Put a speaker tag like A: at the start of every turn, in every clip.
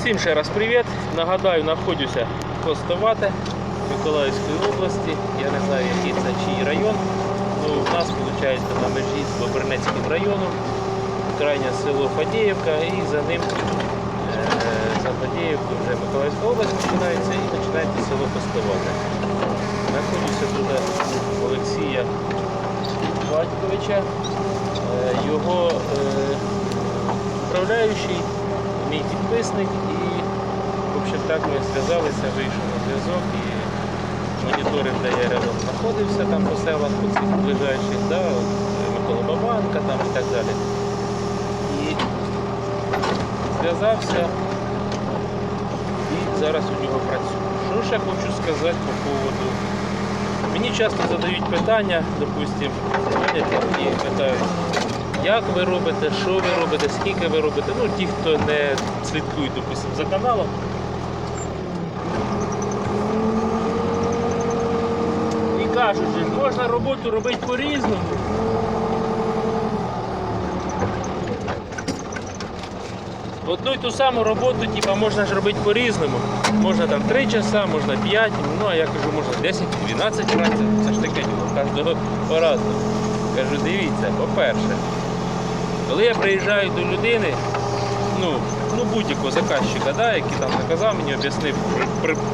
A: Всім ще раз привіт. Нагадаю, знаходжуся в Костовате Миколаївської області. Я не знаю, який це чий район. Ну, у нас виходить на межі з Бобринецьким районом. Крайнє село Фадіївка і за ним е, за Фадіївкою вже Миколаївська область починається і починається село Костовате. Знаходжуся тут у Олексія Батьковича. Е, Його е, управляючий, мій підписник і в общем, так ми зв'язалися, вийшов на зв'язок і моніторив, де я рядом знаходився, там по селах по цих ближайших, да, от, Микола Бабанка там і так далі. І зв'язався і зараз у нього працюю. Що ще хочу сказати по поводу. Мені часто задають питання, допустим, дзвонять питають, як ви робите, що ви робите, скільки ви робите. Ну, ті, хто не слідкують, допустим, за каналом. І кажуть, що можна роботу робити по-різному. Одну й ту саму роботу типа, можна ж робити по-різному. Можна там 3 часа, можна 5, ну а я кажу, можна 10-12 працювати. Це ж таке кожного по-разному. Кажу, дивіться, по-перше, коли я приїжджаю до людини, ну, ну будь-якого заказчика, да, який там наказав мені, об'яснив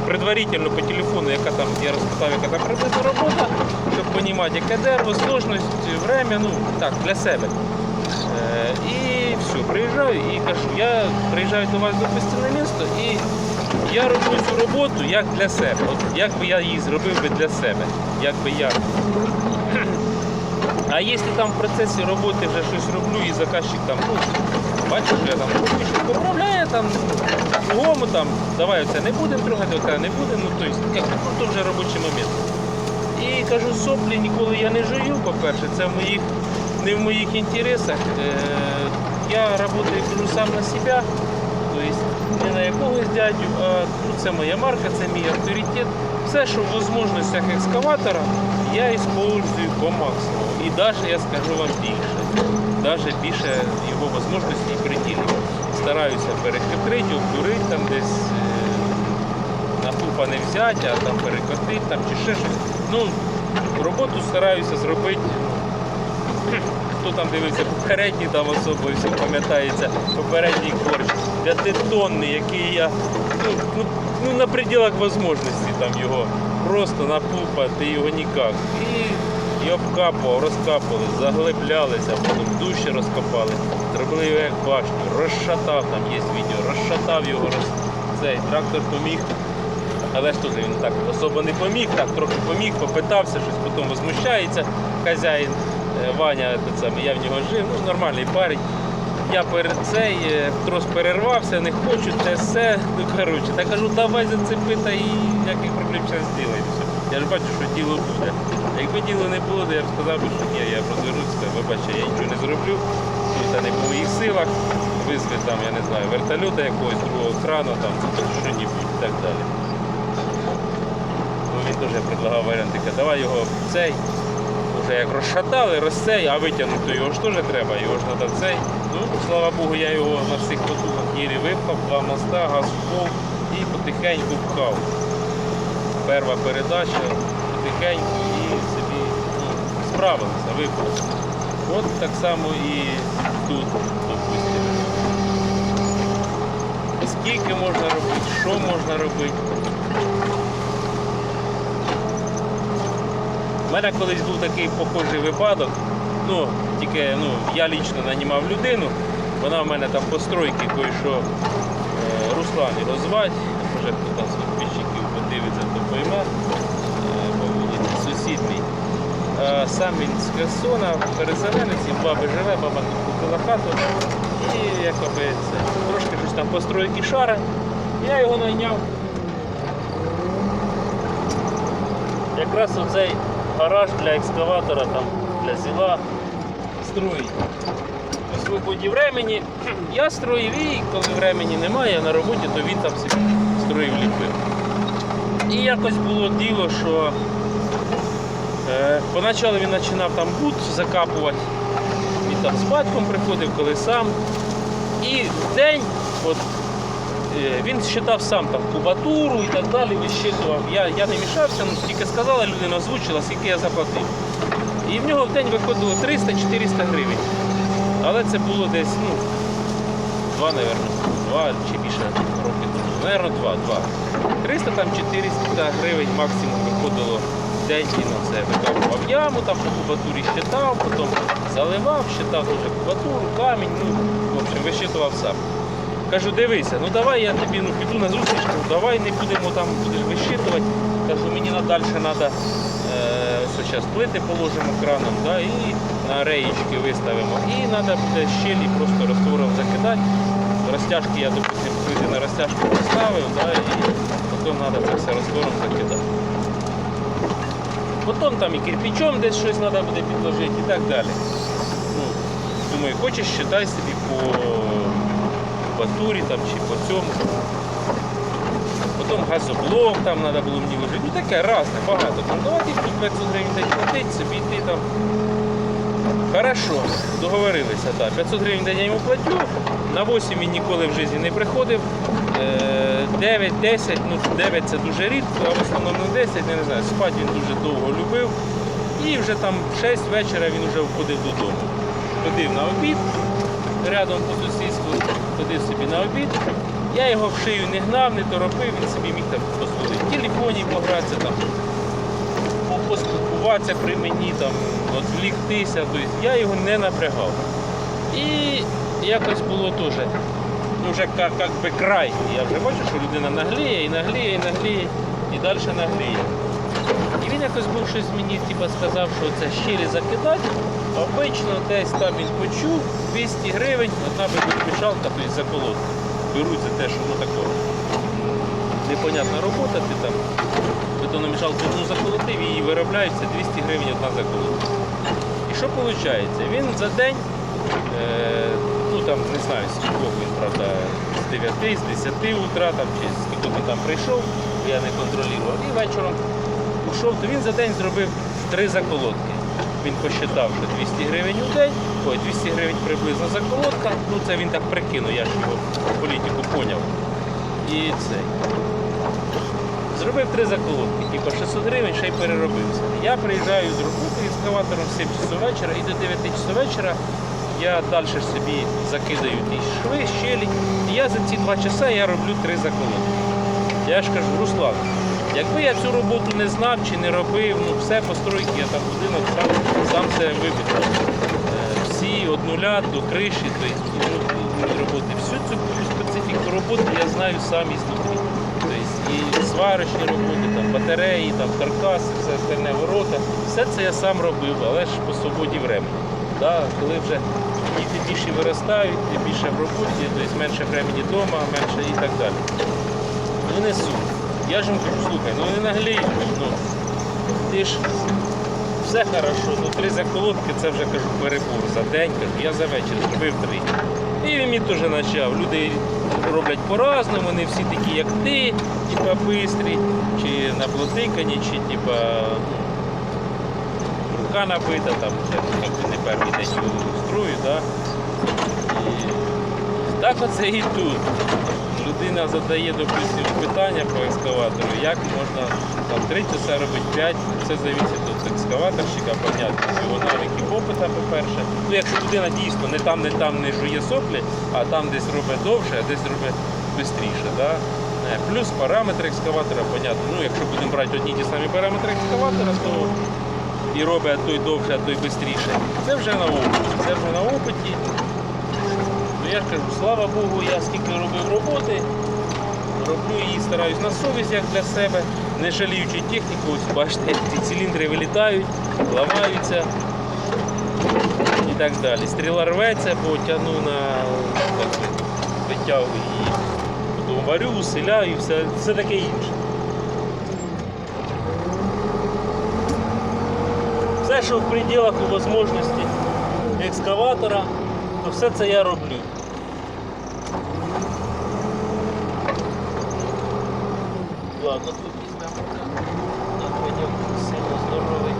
A: предварительно по телефону, яка там, я розпитав, яка там приблизна робота, щоб розуміти, яке дерево, сложність, время, ну так, для себе. Е, і все, приїжджаю і кажу, я приїжджаю до вас допустим, на місто і я роблю цю роботу як для себе. От як би я її зробив би для себе, як би я. А якщо там в процесі роботи вже щось роблю і заказчик там, ну, бачиш, я там щось там, другому там, давай оце не будемо трогати, оце не будемо, ну, тобто, як, ну, то вже робочий момент. І кажу, соплі ніколи я не жую, по-перше, це в моїх, не в моїх інтересах. Е, я працюю сам на себе, тобто не на якогось дядю, а ну, це моя марка, це мій авторитет. Все, що в можливостях екскаватора, я використовую по максимуму. І навіть я скажу вам більше. Навіть більше його можливостей і приділів. Стараюся перехитрити, обдурити там десь. е, на пупа не взяти, а там перекотити там, чи ще щось. Ну, роботу стараюся зробити. Хто там дивився попередній там особо, всім пам'ятається, попередній корч, п'ятитонний, який я ну, ну, ну, на пределах можливості там його просто напупати його ніяк. І, і обкапував, розкапували, заглиблялися, потім душі розкопали, зробили його як башню, розшатав, там є відео, розшатав його, роз... цей трактор поміг. Але ж теж він так особо не поміг, так трохи поміг, попитався, щось потім возмущається. Хазяїн Ваня, саме, я в нього жив, ну нормальний парень. Я перед цей е, трос перервався, не хочу, це все. Ну коротше, та кажу, давай зацепи та і ніяких проблем зараз зробимо. Я ж бачу, що діло буде. Якби діло не було, то я б сказав, що ні, я розвернуся, вибачте, я нічого не зроблю, це не по моїх силах, визви там, я не знаю, вертольота якогось другого крану, там, що-небудь і так далі. Ну, він теж предлагав варіанти, давай його цей, вже як розшатали, розцей, а витягнути його ж теж треба, його ж треба цей. Ну, слава Богу, я його на всіх потугах гірі випхав, два моста, газ в пол і потихеньку пхав. Перша передача, потихеньку і собі ну, справилися, випхав. От так само і тут, допустимо. Скільки можна робити, що можна робити. У мене колись був такий похожий випадок. Ну, тільки ну, я лічно нанімав людину, вона в мене там по стройки кое-що Руслан його звать, може хто там з підписчиків подивиться, то пойме, е, по вулиці сусід. Е, Сам він з Херсона, переселенець, і баби живе, баба тут купила хату. І якоби це, трошки щось там по стройки шара. Я його найняв. Якраз оцей гараж для екскаватора, там, для зіла строїть. У свободі времени я строїв і коли времени немає на роботі, то він там собі строїв ліпив. І якось було діло, що е, поначалу він починав там бут закапувати. Він там з батьком приходив, коли сам. І в день, от він считав сам там кубатуру і так далі, вищитував. Я, я не мішався, ну тільки сказала, людина озвучила, скільки я заплатив. І в нього в день виходило 300-400 гривень. Але це було десь, ну, два, напевно, два чи більше років тому. Наверно, два, два. 300 там 400 гривень максимум виходило в день і на це. Викопував яму, там по кубатурі щитав, потім заливав, щитав дуже кубатуру, камінь, ну, в общем, вищитував сам. Кажу, дивися, ну давай я тобі ну, піду на зустріч, давай не будемо там будеш вищитувати. Кажу, мені надалі треба зараз плити положимо краном, да, і на реєчки виставимо. І треба буде щелі просто раствором закидати. Розтяжки я, допустим, плити на розтяжку поставив, да, і потім треба це все раствором закидати. Потім там і кирпичом десь щось треба буде підложити і так далі. Ну, думаю, хочеш, считай собі по батурі там, чи по цьому. Потім газоблок там треба було мені вложити. Ну таке разне, багато. Там давайте тут 500 гривень дать платить, собі йти там. Хорошо, договорилися, так. 500 гривень день я йому платю. На 8 він ніколи в житті не приходив. Е, 9-10, ну 9 це дуже рідко, а в основному 10, я не знаю, спати він дуже довго любив. І вже там в 6 вечора він вже входив додому. Ходив на обід, рядом по сусідству, ходив собі на обід. Я його в шию не гнав, не торопив, він собі міг там послухати в телефоні погратися, там, поспілкуватися при мені, там, відвліктися. Я його не напрягав. І якось було теж. Вже як, як би край. Я вже бачу, що людина нагліє і нагліє, і нагліє, і далі нагліє. І він якось був щось мені типу, сказав, що це щелі закидати. Обично десь там він почув 200 гривень, одна безпечалка, тобто заколотка. Беруть за те, що ну такого непонятна робота, ти там бетономішалку одну заколотив і її виробляються 200 гривень одна заколотка. І що виходить? Він за день, е, ну там не знаю, скільки він, правда, з 9, з 10 утра там, чи скільки він там прийшов, я не контролював. І вечором ушов, то він за день зробив три заколотки. Він посчитав, що 200 гривень у день, ой, 200 гривень приблизно заколотка. Ну це він так прикинув, я ж його політику поняв. І цей. Зробив три заколотки, типу 600 гривень, ще й переробився. Я приїжджаю з роботи екскаватором в 7 часов вечора і до 9 часов вечора я далі собі закидаю ті шви, щелі. І я за ці два часа я роблю три заколотки. Я ж кажу, Руслан, якби я цю роботу не знав чи не робив, ну все постройки, я там будинок сам, сам це вибудував. Е, Всі від нуля до криші, тобто роботи. Всю цю специфіку роботи я знаю сам ізнутрі. Тобто і сварочні роботи, там, батареї, там, каркаси, все остальне ворота. Все це я сам робив, але ж по свободі времени. Да, коли вже діти більше виростають, більше в роботі, тобто менше времени вдома, менше і так далі. Ну не суть. Я ж їм кажу, слухай, ну не наглій, ну ти ж все хорошо, ну три заколотки це вже кажу перебор за день, кажу, я за вечір зробив три. І він мені почав. Люди роблять по-разному, вони всі такі, як ти, типа бистрі, чи наплотикані, чи типа ну, рука набита, там вже як би не перший день у строю, да? І так оце і тут. Людина задає, допустим, питання по екскаватору, як можна там 3 часа робити 5, це залежить від екскаваторщика, понятно, його навиків опита, по-перше. Ну, якщо людина дійсно не там, не там не жує соплі, а там десь робить довше, а десь робить швидше. Да? Е, Плюс параметри екскаватора, понятно. Ну, якщо будемо брати одні ті самі параметри екскаватора, то і робить той довше, а той швидше. Це вже на опиті. Це вже на опиті. Я кажу, слава Богу, я скільки робив роботи, роблю її, стараюсь на совість як для себе, не жаліючи техніку, ось бачите, ці циліндри вилітають, ламаються і так далі. Стріла рветься, бо тягну на витягую її. Потім варю, усиляю і все, все таке інше. Все, що в пределах у можливості екскаватора, то все це я роблю. Ладно, тут візьмемо на пеньок сильно здоровий.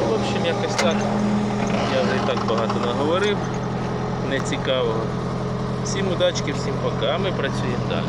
A: Ну, В общем, якось так. Я вже і так так багато наговорив, нецікавого. Всім удачки, всім пока. Ми працюємо далі.